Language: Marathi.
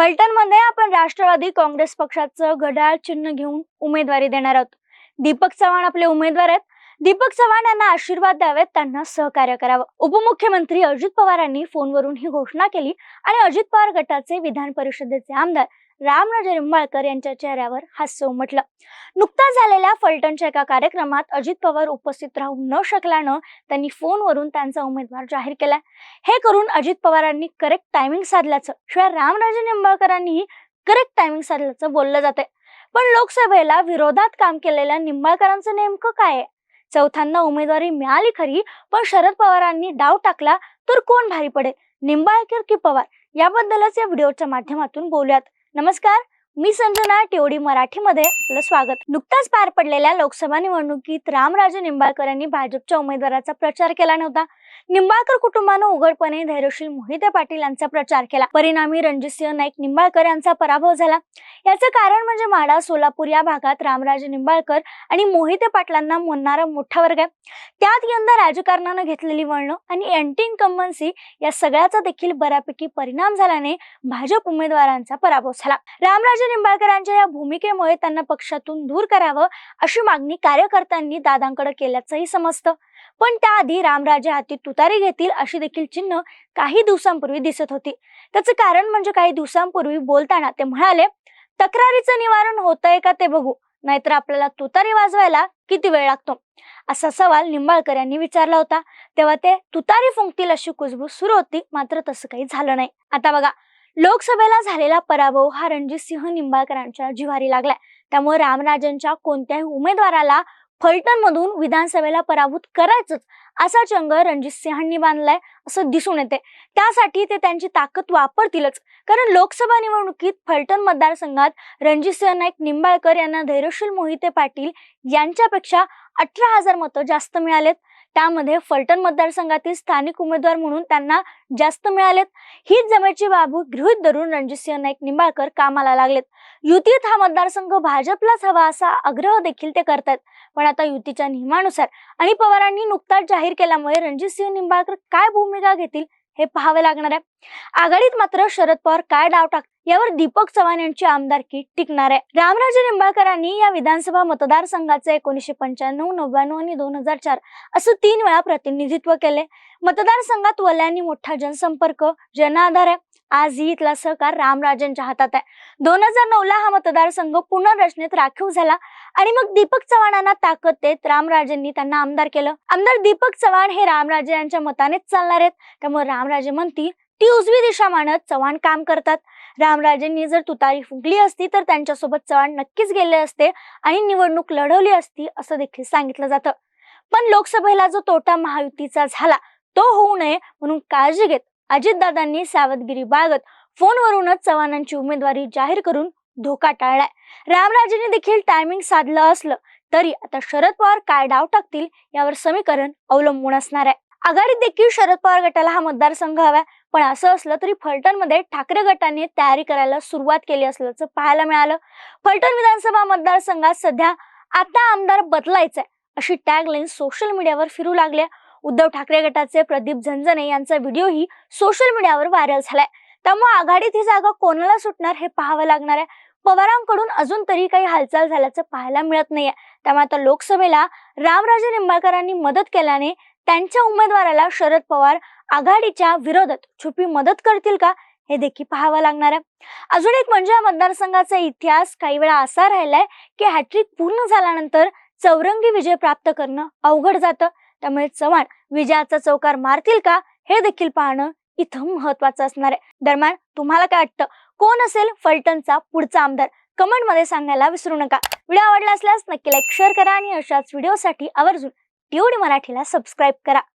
फलटणमध्ये आपण राष्ट्रवादी काँग्रेस पक्षाचं घड्याळ चिन्ह घेऊन उमेदवारी देणार आहोत. दीपक चव्हाण आपले उमेदवार आहेत. दीपक चव्हाण यांना आशीर्वाद द्यावेत त्यांना सहकार्य करावं. उपमुख्यमंत्री अजित पवारांनी फोनवरून ही घोषणा केली आणि अजित पवार गटाचे विधान परिषदेचे आमदार रामराजे निंबाळकर यांच्या चेहऱ्यावर हास्य उमटलं. नुकताच झालेल्या फलटणच्या एका कार्यक्रमात अजित पवार उपस्थित राहू न शकल्यानं त्यांनी फोनवरून त्यांचा उमेदवार जाहीर केला हे करून अजित पवारांनी करेक्ट टायमिंग साधल्याचं शिवाय रामराजे निंबाळकरांनीही करेक्ट टायमिंग साधल्याचं बोललं जाते पण लोकसभेला विरोधात काम केलेल्या निंबाळकरांचं नेमकं काय आहे? चौथ्यांदा उमेदवारी मिळाली खरी पण शरद पवारांनी डाव टाकला तर कोण भारी पडेल? निंबाळकर की पवार? याबद्दलच या व्हिडिओच्या माध्यमातून बोलूयात. नमस्कार. मी संजना टिओडी मराठीमध्ये आपलं स्वागत. नुकताच पार पडलेल्या लोकसभा निवडणुकीत रामराजे निंबाळकर यांनी भाजपच्या उमेदवाराचा प्रचार केला नव्हता. निंबाळकर कुटुंबानं उघडपणे धैर्यशील मोहिते पाटील यांचा प्रचार केला. परिणामी रणजितसिंह नाईक निंबाळकर यांचा पराभव झाला. याचं कारण म्हणजे माडा सोलापूर या भागात रामराजे निंबाळकर आणि मोहिते पाटलांना म्हणणारा मोठा वर्ग आहे. त्यात यंदा राजकारणानं घेतलेली वळणं आणि अँटी इन्कम्बन्सी या सगळ्याचा देखील बऱ्यापैकी परिणाम झाल्याने भाजप उमेदवारांचा पराभव झाला. रामराजे निंबाळकरांच्या या भूमिकेमुळे त्यांना पक्षातून दूर करावं अशी मागणी कार्यकर्त्यांनी दादांकडे केल्याचंही समजतं. पण त्याआधी रामराजे हाती तुतारी घेतील अशी देखील चिन्ह काही दिवसांपूर्वी दिसत होती. त्याचं कारण म्हणजे काही दिवसांपूर्वी बोलताना ते म्हणाले तक्रारीचं निवारण होतंय का ते बघू. नाहीतर आपल्याला तुतारी वाजवायला किती वेळ लागतो? असा सवाल निंबाळकर यांनी विचारला होता. तेव्हा ते तुतारी फुंकतील अशी कुजबूज सुरू होती मात्र तसं काही झालं नाही. आता बघा लोकसभेला झालेला पराभव हा रणजितसिंह निंबाळकरांच्या जिव्हारी लागलाय. त्यामुळे रामराजांच्या कोणत्याही उमेदवाराला फलटण मधून विधानसभेला पराभूत करायचंच असा चंग रणजित सिंहांनी बांधलाय असं दिसून येते त्यासाठी ते त्यांची ताकद वापरतीलच. कारण लोकसभा निवडणुकीत फलटण मतदारसंघात रणजित सिंह नाईक निंबाळकर यांना धैर्यशील मोहिते पाटील यांच्यापेक्षा अठरा हजार मतं जास्त मिळालेत. त्यामध्ये फलटण मतदारसंघातील स्थानिक उमेदवार म्हणून त्यांना जास्त मिळालेत. हीच जमेची बाबू गृहित धरून रणजितसिंह नाईक निंबाळकर कामाला लागलेत. युतीत हा मतदारसंघ भाजपलाच हवा असा आग्रह देखील ते करतात पण आता युतीच्या नियमानुसार आणि पवारांनी नुकताच जाहीर केल्यामुळे रणजितसिंह निंबाळकर काय भूमिका घेतील हे पाहावे लागणार आहे. आघाडीत मात्र शरद पवार काय डाव टाक यावर दीपक चव्हाण यांची आमदारकी टिकणार आहे. रामराजे निंबाळकरांनी या विधानसभा मतदारसंघाचे एकोणीशे पंच्याण्णव नव्याण्णव आणि दोन हजार चार असं तीन वेळा प्रतिनिधित्व केले मतदारसंघात वल्यांनी मोठा जनसंपर्क जनाधार आहे. आजही इथला सहकार रामराजेंच्या हातात आहे. दोन हजार नऊ ला हा मतदारसंघ पुनर्रचनेत राखीव झाला आणि मग दीपक चव्हाणांना ताकद देत रामराजेंनी त्यांना आमदार केलं. आमदार दीपक चव्हाण हे रामराजे यांच्या मतानेच चालणार आहेत. त्यामुळे रामराजे म्हणती ती उजवी दिशा मानत चव्हाण काम करतात. रामराजेंनी जर तुतारी फुंकली असती तर त्यांच्यासोबत चव्हाण नक्कीच गेले असते आणि निवडणूक लढवली असती असं देखील सांगितलं जातं. पण लोकसभेला जो तोटा महायुतीचा झाला तो होऊ नये म्हणून काळजी घेत अजितदादांनी सावधगिरी बाळगत फोनवरूनच चव्हाणांची उमेदवारी जाहीर करून धोका टाळलाय. रामराजेने देखील टायमिंग साधलं असलं तरी आता शरद पवार काय डाव टाकतील यावर समीकरण अवलंबून असणार आहे. आघाडीत देखील शरद पवार गटाला हा मतदारसंघ हवा पण असं असलं तरी फलटणमध्ये ठाकरे गटाने तयारी करायला सुरुवात केली असल्याचं पाहायला मिळालं. फलटण विधानसभा मतदारसंघात सध्या आता आमदार बदलायचंय अशी टॅग लाईन सोशल मीडियावर फिरू लागल्या. उद्धव ठाकरे गटाचे प्रदीप झंझने यांचा व्हिडिओही सोशल मीडियावर व्हायरल झालाय. त्यामुळे आघाडीत ही जागा कोणाला सुटणार हे पाहावं लागणार आहे. पवारांकडून अजून तरी काही हालचाल झाल्याचं पाहायला मिळत नाहीये. त्यामुळे आता लोकसभेला रामराजे निंबाळकरांनी मदत केल्याने त्यांच्या उमेदवाराला शरद पवार आघाडीच्या विरोधात छुपी मदत करतील का हे देखील पाहावं लागणार आहे. अजून एक म्हणजे या मतदारसंघाचा इतिहास काही वेळा असा राहिलाय की हॅट्रिक पूर्ण झाल्यानंतर चौरंगी विजय प्राप्त करणं अवघड जातं. त्यामुळे चव्हाण विजयाचा चौकार मारतील का हे देखील पाहणं इथं महत्वाचं असणार आहे. दरम्यान तुम्हाला काय वाटतं? कोण असेल फलटणचा पुढचा आमदार? कमेंटमध्ये सांगायला विसरू नका. व्हिडिओ आवडला असल्यास नक्की लाईक शेअर करा आणि अशाच व्हिडिओसाठी आवर्जून टीओडी मराठीला सबस्क्राईब करा.